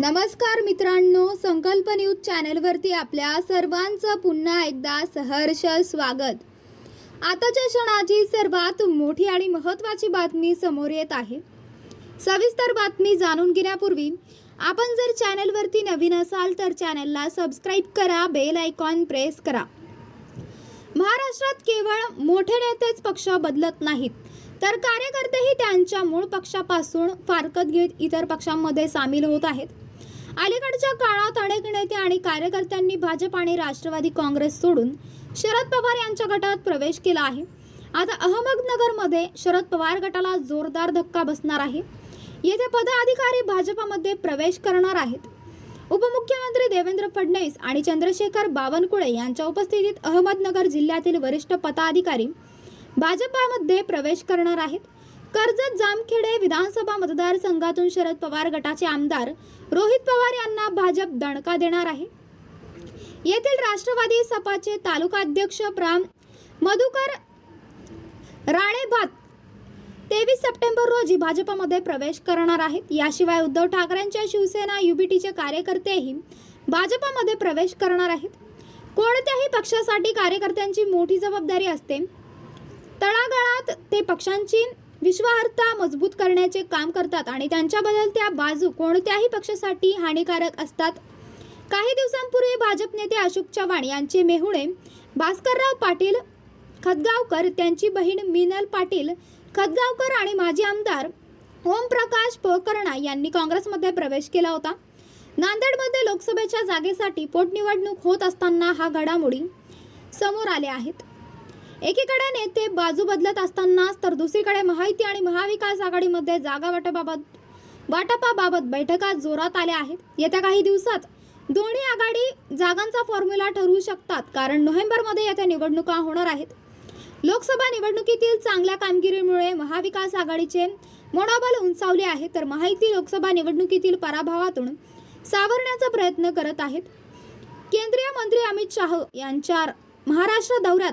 नमस्कार मित्रांनो संकल्प न्यूज चॅनलवरती आपल्या सर्वांचं पुन्हा एकदा सहर्ष स्वागत. आताच्या क्षणाची सर्वात मोठी आणि महत्त्वाची बातमी समोर येत आहे. सविस्तर बातमी जाणून घेण्यापूर्वी आपण जर चॅनलवरती नवीन असाल तर चॅनलला सबस्क्राईब करा बेल आयकॉन प्रेस करा. महाराष्ट्रात केवळ मोठे नेतेच पक्ष बदलत नाहीत तर कार्यकर्तेही त्यांच्या मूळ पक्षापासून फारकत घेत इतर पक्षांमध्ये सामील होत आहेत. अलीकडच्या काळात अनेक नेते आणि कार्यकर्त्यांनी भाजप आणि राष्ट्रवादी काँग्रेस सोडून शरद पवार यांच्या गटात प्रवेश केला आहे. आता अहमदनगरमध्ये शरद पवार गटाला जोरदार धक्का बसणार आहे. येथे पदाधिकारी भाजपामध्ये प्रवेश करणार आहेत. उपमुख्यमंत्री देवेंद्र फडणवीस आणि चंद्रशेखर बावनकुळे यांच्या उपस्थितीत अहमदनगर जिल्ह्यातील वरिष्ठ पदाधिकारी भाजपामध्ये प्रवेश करणार आहेत. कर्जत जामखेडे विधानसभा मतदारसंघातून शरद पवार गटाचे आमदार रोहित पवार यांना भाजप दणका देणार आहे. येथील राष्ट्रवादी सपाचे तालुकाध्यक्ष प्राम मधुकर राणेभात तेवीस सप्टेंबर रोजी भाजपमध्ये प्रवेश करणार आहेत. याशिवाय उद्धव ठाकरेंच्या शिवसेना युबीटीचे कार्यकर्तेही भाजपमध्ये प्रवेश करणार आहेत. कोणत्याही पक्षासाठी कार्यकर्त्यांची मोठी जबाबदारी असते. तळागाळात ते पक्षांची विश्वार्थता मजबूत करण्याचे काम करतात आणि त्यांच्या बदलत्या बाजू कोणत्याही पक्षासाठी हानिकारक असतात. काही दिवसांपूर्वी भाजप नेते अशोक चव्हाण यांचे मेहुणे भास्करराव पाटील खतगावकर त्यांची बहीण मिनल पाटील खतगावकर आणि माजी आमदार ओमप्रकाश पोकर्णा यांनी काँग्रेसमध्ये प्रवेश केला होता. नांदेडमध्ये लोकसभेच्या जागेसाठी पोटनिवडणूक होत असताना हा घडामोडी समोर आल्या आहेत. एकीकडे नेते बाजू बदलत असतानाच तर दुसरीकडे महायुती आणि महाविकास आघाडीमध्ये जागा वाटपाबाबत वाटपाबाबत बैठका जोरात आल्या आहेत. येत्या काही दिवसात दोन्ही आघाडी जागांचा फॉर्म्युला ठरवू शकतात कारण नोव्हेंबरमध्ये येत्या निवडणुका होणार आहेत. लोकसभा निवडणुकीतील चांगल्या कामगिरीमुळे महाविकास आघाडीचे मनोबल उंचावले आहे तर माहिती लोकसभा निवडणुकीतील पराभवातून सावरण्याचा प्रयत्न करत आहेत. केंद्रीय मंत्री अमित शाह यांच्या महाराष्ट्र दौऱ्यात